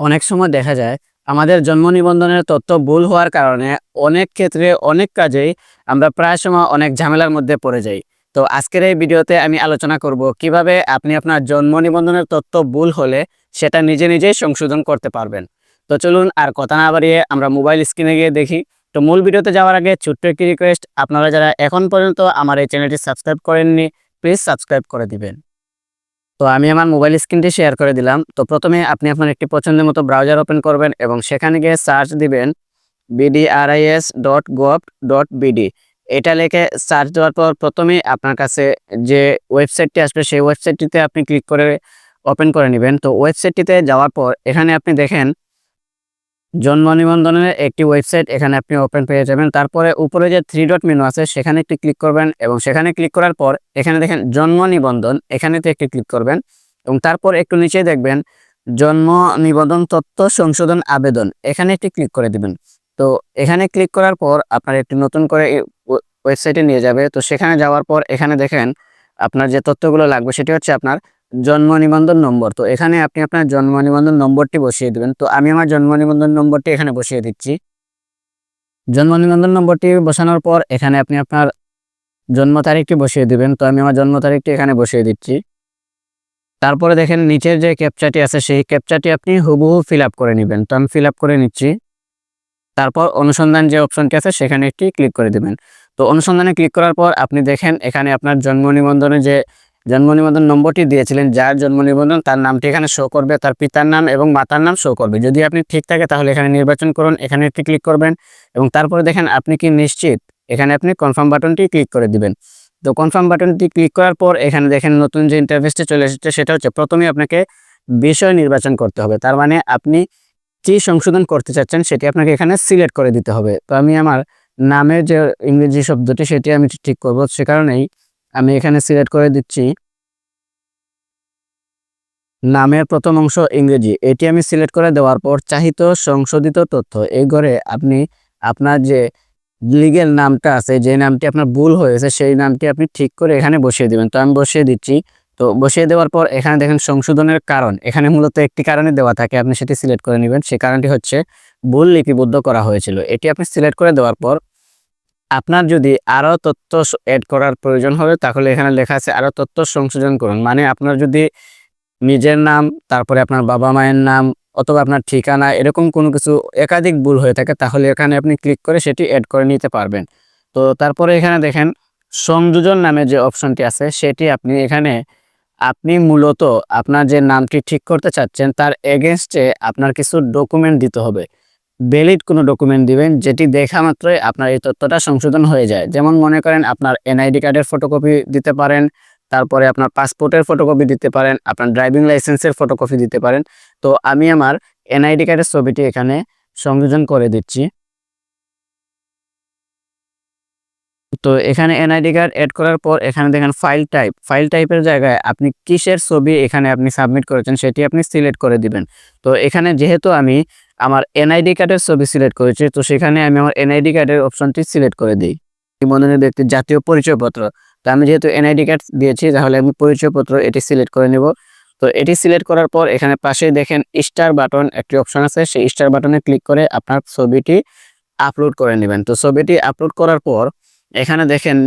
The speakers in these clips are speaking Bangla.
অনেক সময় দেখা যায় আমাদের জন্ম নিবন্ধনের তথ্য ভুল হওয়ার কারণে অনেক ক্ষেত্রে অনেক কাজেই আমরা প্রায় সময় অনেক ঝামেলার মধ্যে পড়ে যাই। তো আজকের এই ভিডিওতে আমি আলোচনা করব কীভাবে আপনি আপনার জন্ম নিবন্ধনের তথ্য ভুল হলে সেটা নিজে নিজেই সংশোধন করতে পারবেন। তো চলুন আর কথা না বাড়িয়ে আমরা মোবাইল স্ক্রিনে গিয়ে দেখি। তো মূল ভিডিওতে যাওয়ার আগে ছোট্ট একটি রিকোয়েস্ট আপনারা যারা এখন পর্যন্ত আমার এই চ্যানেলটি সাবস্ক্রাইব করেননি প্লিজ সাবস্ক্রাইব করে দিবেন। তো আমি আমার মোবাইল স্ক্রিনটি শেয়ার করে দিলাম। তো প্রথমে আপনি আপনার একটি পছন্দের মতো ব্রাউজার ওপেন করবেন এবং সেখানে গিয়ে সার্চ দিবেন BDRIS dot gov dot BD এটা লেখে সার্চ দেওয়ার পর প্রথমে আপনার কাছে যে ওয়েবসাইটটি আসবে, সেই ওয়েবসাইটটিতে আপনি ক্লিক করে ওপেন করে নেবেন। তো ওয়েবসাইটটিতে যাওয়ার পর এখানে আপনি দেখেন জন্ম নিবন্ধনের একটি ওয়েবসাইট এখানে আপনি ওপেন পেয়ে যাবেন। তারপরে উপরে যে থ্রি ডট মেনু আছে, সেখানে একটি ক্লিক করবেন এবং সেখানে ক্লিক করার পর এখানে দেখেন জন্ম নিবন্ধন, এখানেতে একটি ক্লিক করবেন এবং তারপর একটু নিচে দেখবেন জন্ম নিবন্ধন তথ্য সংশোধন আবেদন, এখানে একটি ক্লিক করে দিবেন। তো এখানে ক্লিক করার পর আপনার একটি নতুন করে ওয়েবসাইটে নিয়ে যাবে। তো সেখানে যাওয়ার পর এখানে দেখেন আপনার যে তথ্যগুলো লাগবে সেটি হচ্ছে আপনার জন্ম নিবন্ধন নম্বর। তো এখানে আপনি আপনার জন্ম নিবন্ধন নম্বরটি বসিয়ে দেবেন। তো আমি আমার জন্ম নিবন্ধন নম্বরটি এখানে বসিয়ে দিচ্ছি। জন্ম নিবন্ধন নম্বরটি বসানোর পর এখানে আপনি আপনার জন্ম তারিখটি বসিয়ে দিবেন। তো আমি আমার জন্ম তারিখটি এখানে বসিয়ে দিচ্ছি। তারপরে দেখেন নিচের যে ক্যাপচাটি আছে, সেই ক্যাপচাটি আপনি হুবহু ফিল করে নেবেন। তো আমি ফিল করে নিচ্ছি। তারপর অনুসন্ধান যে অপশনটি আছে, সেখানে একটি ক্লিক করে দিবেন। তো অনুসন্ধানে ক্লিক করার পর আপনি দেখেন এখানে আপনার জন্ম নিবন্ধনে যে জন্ম নিবন্ধন নম্বরটি দিয়েছিলেন, যার জন্ম নিবন্ধন তার নামটি এখানে শো করবে, তার পিতার নাম এবং মাতার নাম শো করবে। যদি আপনি ঠিক থাকে, তাহলে এখানে নির্বাচন করুন, এখানে একটি ক্লিক করবেন এবং তারপরে দেখেন, আপনি কি নিশ্চিত? এখানে আপনি কনফার্ম বাটনটি ক্লিক করে দিবেন। তো কনফার্ম বাটনটি ক্লিক করার পর এখানে দেখেন, নতুন যে ইন্টারফেসটি চলে এসেছে, সেটা হচ্ছে প্রথমে আপনাকে বিষয় নির্বাচন করতে হবে। তার মানে আপনি কি সংশোধন করতে চাচ্ছেন, সেটি আপনাকে এখানে সিলেক্ট করে দিতে হবে। তো আমি আমার নামের যে ইংরেজি শব্দটি, সেটি আমি ঠিক করব, সে কারণেই আমি এখানে সিলেক্ট করে দিচ্ছি। নামের প্রথম অংশ ইংরেজি। এটি আমি সিলেক্ট করে দেওয়ার পর চাহিত সংশোধিত তথ্য। এই ঘরে আপনি আপনার যে লিগেল নামটা আছে, যে নামটি আপনার ভুল হয়েছে, সেই নামটি আপনি ঠিক করে এখানে বসিয়ে দিবেন। তো আমি বসিয়ে দিচ্ছি। তো বসিয়ে দেওয়ার পর এখানে দেখেন সংশোধনের কারণ। এখানে মূলত একটি কারণে দেওয়া থাকে, আপনি সেটি সিলেক্ট করে নেবেন। সেই কারণটি হচ্ছে ভুল লিপিবদ্ধ করা হয়েছিল। এটি আপনি সিলেক্ট করে দেওয়ার পর আপনার যদি আরও তথ্য অ্যাড করার প্রয়োজন হবে, তাহলে এখানে লেখা আছে আরও তথ্য সংশোধন করুন। মানে আপনার যদি নিজের নাম, তারপরে আপনার বাবা মায়ের নাম অথবা আপনার ঠিকানা এরকম কোনো কিছু একাধিক ভুল হয়ে থাকে, তাহলে এখানে আপনি ক্লিক করে সেটি অ্যাড করে নিতে পারবেন। তো তারপরে এখানে দেখেন, সংযোজন নামে যে অপশনটি আছে, সেটি আপনি এখানে, আপনি মূলত আপনার যে নামটি ঠিক করতে চাচ্ছেন, তার এগেনস্টে আপনার কিছু ডকুমেন্ট দিতে হবে। ভ্যালিড কোনো ডকুমেন্ট দিবেন, যেটি দেখা মাত্রই আপনার এই তথ্যটা সংশোধন হয়ে যায়। যেমন মনে করেন আপনার এনআইডি কার্ডের ফটোকপি দিতে পারেন, তারপরে আপনার পাসপোর্টের ফটোকপি দিতে পারেন, আপনার ড্রাইভিং লাইসেন্সের ফটোকপি দিতে পারেন। তো আমি আমার এনআইডি কার্ডের ছবিটি এখানে সংযোজন করে দিচ্ছি। তো এখানে এনআইডি কার্ড অ্যাড করার পর এখানে দেখেন ফাইল টাইপ ফাইল টাইপের জায়গায় আপনি কিসের ছবি এখানে আপনি সাবমিট করেছেন, সেটি আপনি সিলেক্ট করে দিবেন। তো এখানে যেহেতু আমি আমার এনআইডি কার্ডের ছবি সিলেক্ট করেছি। তো সেখানে আমি আমার এনআইডি কার্ডের অপশনটি সিলেক্ট করে দিই। নিবন্ধনের ব্যক্তির জাতীয় পরিচয়পত্র। তো আমি যেহেতু এনআইডি কার্ড দিয়েছি, তাহলে আমি পরিচয়পত্র এটি সিলেক্ট করে নেব। তো এটি সিলেক্ট করার পর এখানে পাশে দেখেন স্টার বাটন একটি অপশন আছে। সেই স্টার বাটনে ক্লিক করে আপনার ছবিটি আপলোড করে নেবেন। তো ছবিটি আপলোড করার পর এখানে দেখেন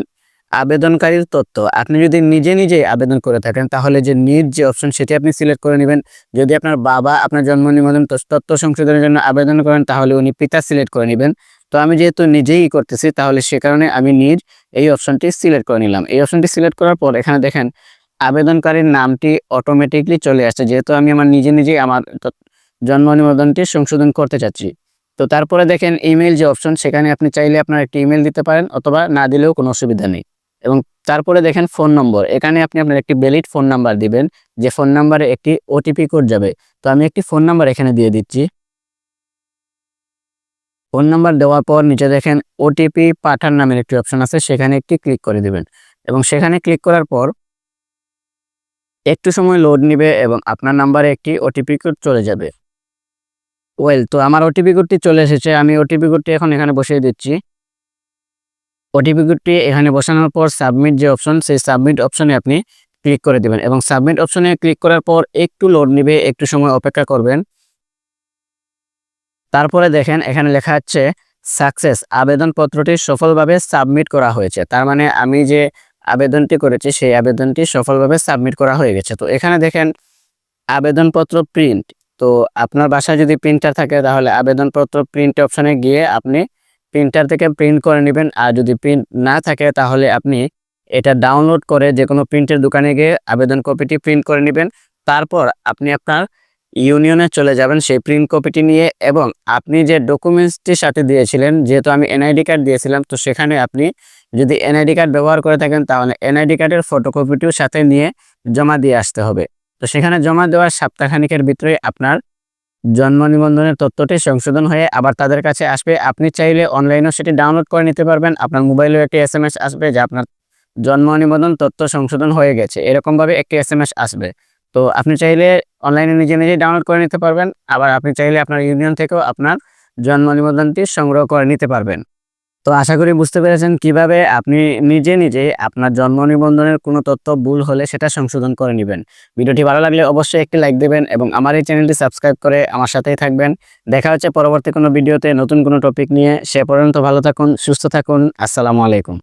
আবেদনকারীর তথ্য। আপনি যদি নিজে নিজেই আবেদন করে থাকেন, তাহলে যে নিজ যে অপশন সেটি আপনি সিলেক্ট করে নেবেন। যদি আপনার বাবা আপনার জন্ম নিবন্ধন তথ্য সংশোধনের জন্য আবেদন করেন, তাহলে উনি পিতা সিলেক্ট করে নেবেন। তো আমি যেহেতু নিজেই করতেছি, তাহলে সে কারণে আমি নিজ এই অপশনটি সিলেক্ট করে নিলাম। এই অপশনটি সিলেক্ট করার পর এখানে দেখেন, আবেদনকারীর নামটি অটোমেটিকলি চলে আসছে। যেহেতু আমি আমার নিজে নিজেই আমার জন্ম নিবন্ধনটি সংশোধন করতে চাচ্ছি। তো তারপরে দেখেন ইমেল যে অপশন সেখানে আপনি চাইলে আপনার একটি ইমেল দিতে পারেন, অথবা না দিলেও কোনো অসুবিধা নেই। এবং তারপরে দেখেন ফোন নম্বর। এখানে আপনি আপনার একটি ভ্যালিড ফোন নাম্বার দিবেন, যে ফোন নাম্বারে একটি ওটিপি কোড যাবে। তো আমি একটি ফোন নাম্বার এখানে দিয়ে দিচ্ছি। ফোন নাম্বার দেওয়ার পর নিচে দেখেন ওটিপি পাঠান নামের একটি অপশন আছে, সেখানে একটি ক্লিক করে দিবেন। এবং সেখানে ক্লিক করার পর একটু সময় লোড নিবে এবং আপনার নাম্বারে একটি ওটিপি কোড চলে যাবে। ওয়েল তো আমার ওটিপি কোডটি চলে এসেছে। আমি ওটিপি কোডটি এখন এখানে বসিয়ে দিচ্ছি। ওটিপি কোডটি এখানে বসানোর পর সাবমিট যে অপশন, সেই সাবমিট অপশনে আপনি ক্লিক করে দিবেন এবং সাবমিট অপশনে ক্লিক করার পর একটু লোড নিবে, একটু সময় অপেক্ষা করবেন। তারপরে দেখেন এখানে লেখা আছে, সাকসেস আবেদনপত্রটি সফলভাবে সাবমিট করা হয়েছে। তার মানে আমি যে আবেদনটি করেছি, সেই আবেদনটি সফলভাবে সাবমিট করা হয়ে গেছে। তো এখানে দেখেন, আবেদনপত্র প্রিন্ট। তো আপনার বাসায় যদি প্রিন্টার থাকে, তাহলে আবেদনপত্র প্রিন্ট অপশনে গিয়ে আপনি প্রিন্টার থেকে প্রিন্ট করে নেবেন। আর যদি প্রিন্ট না থাকে, তাহলে আপনি এটা ডাউনলোড করে যে কোনো প্রিন্টের দোকানে গিয়ে আবেদন কপিটি প্রিন্ট করে নেবেন। তারপর আপনি আপনার ইউনিয়নে চলে যাবেন সেই প্রিন্ট কপিটি নিয়ে এবং আপনি যে ডকুমেন্টসটির সাথে দিয়েছিলেন, যেহেতু আমি এনআইডি কার্ড দিয়েছিলাম, তো সেখানে আপনি যদি এনআইডি কার্ড ব্যবহার করে থাকেন, তাহলে এনআইডি কার্ডের ফটোকপিটিও সাথে নিয়ে জমা দিয়ে আসতে হবে। তো সেখানে জমা দেওয়ার সপ্তাহখানিকের ভিতরে আপনার জন্ম নিবন্ধনের তথ্যটি সংশোধন হয়ে আবার তাদের কাছে আসবে। আপনি চাইলে অনলাইনেও সেটি ডাউনলোড করে নিতে পারবেন। আপনার মোবাইলেও একটি এস এম এস আসবে যে আপনার জন্ম নিবন্ধন তথ্য সংশোধন হয়ে গেছে। এরকমভাবে একটি এস এম এস আসবে। তো আপনি চাইলে অনলাইনে নিজে নিজেই ডাউনলোড করে নিতে পারবেন। আবার আপনি চাইলে আপনার ইউনিয়ন থেকেও আপনার জন্ম নিবন্ধনটি সংগ্রহ করে নিতে পারবেন। তো আশা করি বুঝতে পেরেছেন কীভাবে আপনি নিজে নিজে আপনার জন্ম নিবন্ধনের কোনো তথ্য ভুল হলে সেটা সংশোধন করে নেবেন। ভিডিওটি ভালো লাগলে অবশ্যই একটি লাইক দেবেন এবং আমার এই চ্যানেলটি সাবস্ক্রাইব করে আমার সাথেই থাকবেন। দেখা হচ্ছে পরবর্তী কোনো ভিডিওতে নতুন কোনো টপিক নিয়ে। সে পর্যন্ত ভালো থাকুন, সুস্থ থাকুন। আসসালামু আলাইকুম।